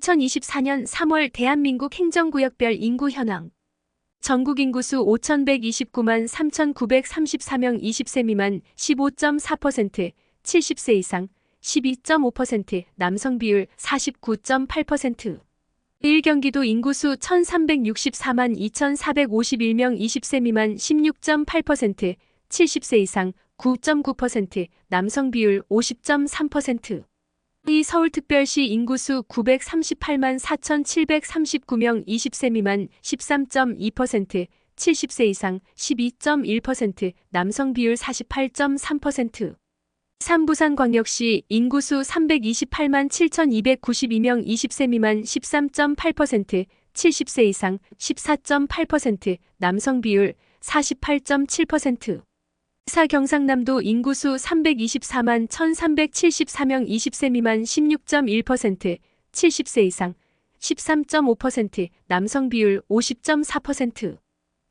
2024년 3월 대한민국 행정구역별 인구 현황. 전국 인구수 5,129만 3,934명 20세 미만 15.4%, 70세 이상 12.5%, 남성 비율 49.8%. 1경기도 인구수 1,364만 2,451명 20세 미만 16.8%, 70세 이상 9.9%, 남성 비율 50.3%. 이 서울특별시 인구수 938만 4,739명 20세 미만 13.2%, 70세 이상 12.1%, 남성 비율 48.3%. 삼부산광역시 인구수 328만 7,292명 20세 미만 13.8%, 70세 이상 14.8%, 남성 비율 48.7%. 사 경상남도 인구수 324만 1374명 20세 미만 16.1%, 70세 이상 13.5%, 남성 비율 50.4%.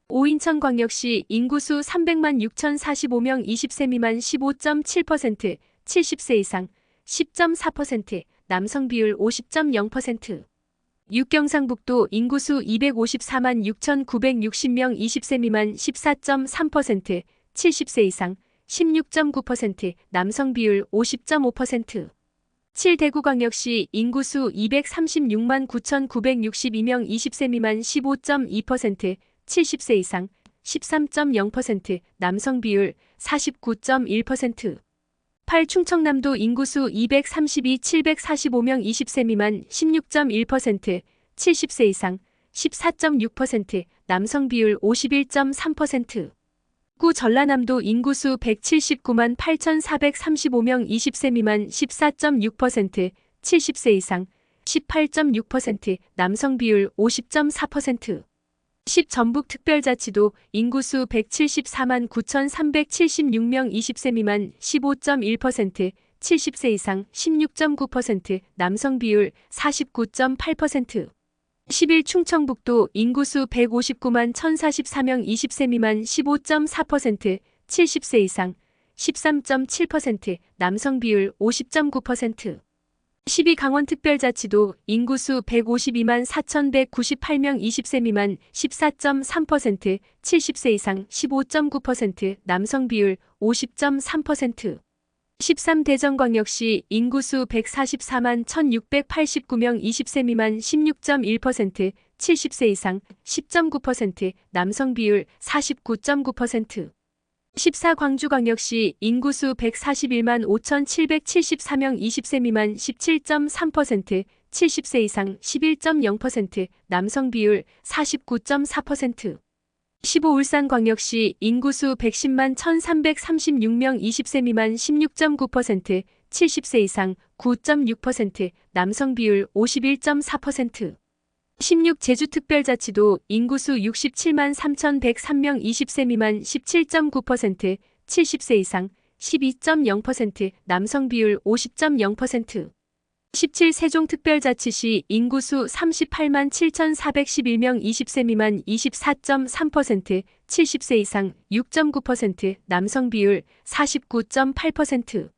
오인천광역시 인구수 300만 6,045명 20세 미만 15.7%, 70세 이상 10.4%, 남성 비율 50.0%. 육경상북도 인구수 254만 6,960명 20세 미만 14.3%, 70세 이상 16.9%, 남성 비율 50.5%. 7대구광역시 인구수 236만 9,962명 20세 미만 15.2%, 70세 이상 13.0%, 남성 비율 49.1%. 8 충청남도 인구수 232 745명 20세 미만 16.1%, 70세 이상 14.6%, 남성 비율 51.3%. 9 전라남도 인구수 179만 8,435명 20세 미만 14.6%, 70세 이상 18.6%, 남성 비율 50.4%. 10 전북 특별자치도 인구수 174만 9,376명 20세 미만 15.1%, 70세 이상 16.9%, 남성 비율 49.8%. 11 충청북도 인구수 159만 1,044명 20세 미만 15.4%, 70세 이상 13.7%, 남성 비율 50.9%. 12 강원특별자치도 인구수 152만 4,198명 20세 미만 14.3%, 70세 이상 15.9%, 남성 비율 50.3%. 13대전광역시 인구수 144만 1,689명 20세 미만 16.1%, 70세 이상 10.9%, 남성 비율 49.9%. 14광주광역시 인구수 141만 5,774명 20세 미만 17.3%, 70세 이상 11.0%, 남성 비율 49.4%. 15 울산광역시 인구수 110만 1336명 20세 미만 16.9%, 70세 이상 9.6%, 남성 비율 51.4%. 16 제주특별자치도 인구수 67만 3,103명 20세 미만 17.9%, 70세 이상 12.0%, 남성 비율 50.0%. 17 세종특별자치시 인구수 38만 7,411명 20세 미만 24.3%, 70세 이상 6.9%, 남성 비율 49.8%.